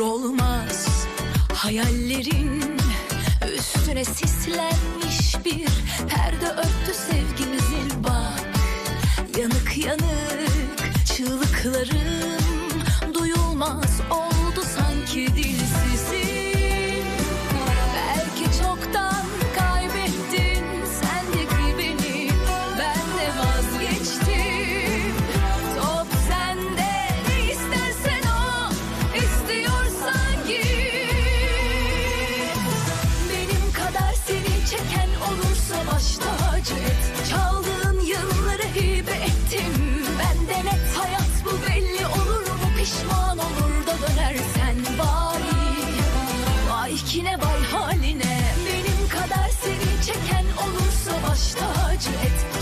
Olur olmaz. Hayallerin üstüne sislenmiş bir perde örttü sevgimizin bak. Yanık yanık çığlıklarım çeken olursa baş tacı et. Çaldığın yılları hibe ettim. Ben de net hayat bu belli olur mu? Pişman olur da dönersen vay. Vay kine vay haline. Benim kadar seni çeken olursa baş tacı et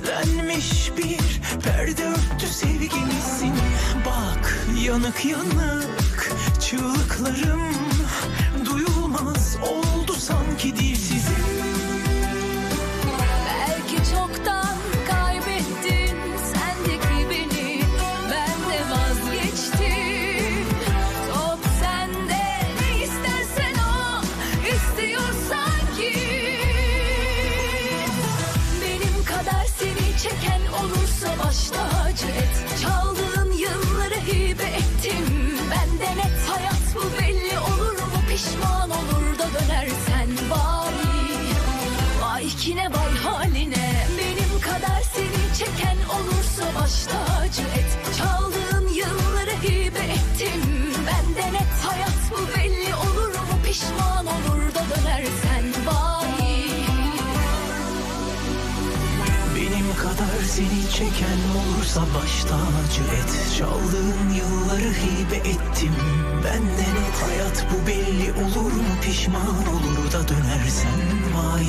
Sislenmiş bir perde örttü sevgimizin Bak yanık yanık çığlıklarım Duyulmaz oldu sanki dilsizim çeken olursa baş tacı et. Çaldığın yılları hibe ettim. Ben de net hayat bu belli olur mu? Pişman olur da dönersen vay Vay kine vay haline. Benim kadar seni çeken olursa baş tacı et kadar seni çeken olursa baş tacı et. Çaldığın yılları hibe ettim. Ben de net hayat bu belli olur mu? Pişman olur da dönersen vay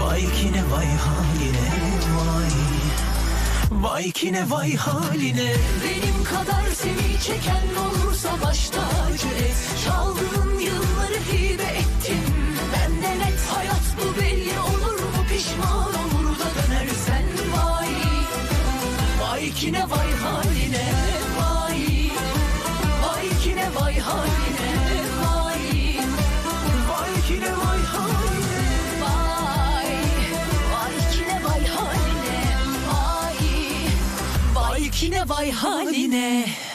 Vay kine vay haline vay. Vay kine vay haline. Benim kadar seni çeken olursa baş tacı et. Çaldığın kine vay haline vay. Vay kine vay haline vay. Vay kine vay haline Vay. Vay kine vay haline vay. Vay kine vay haline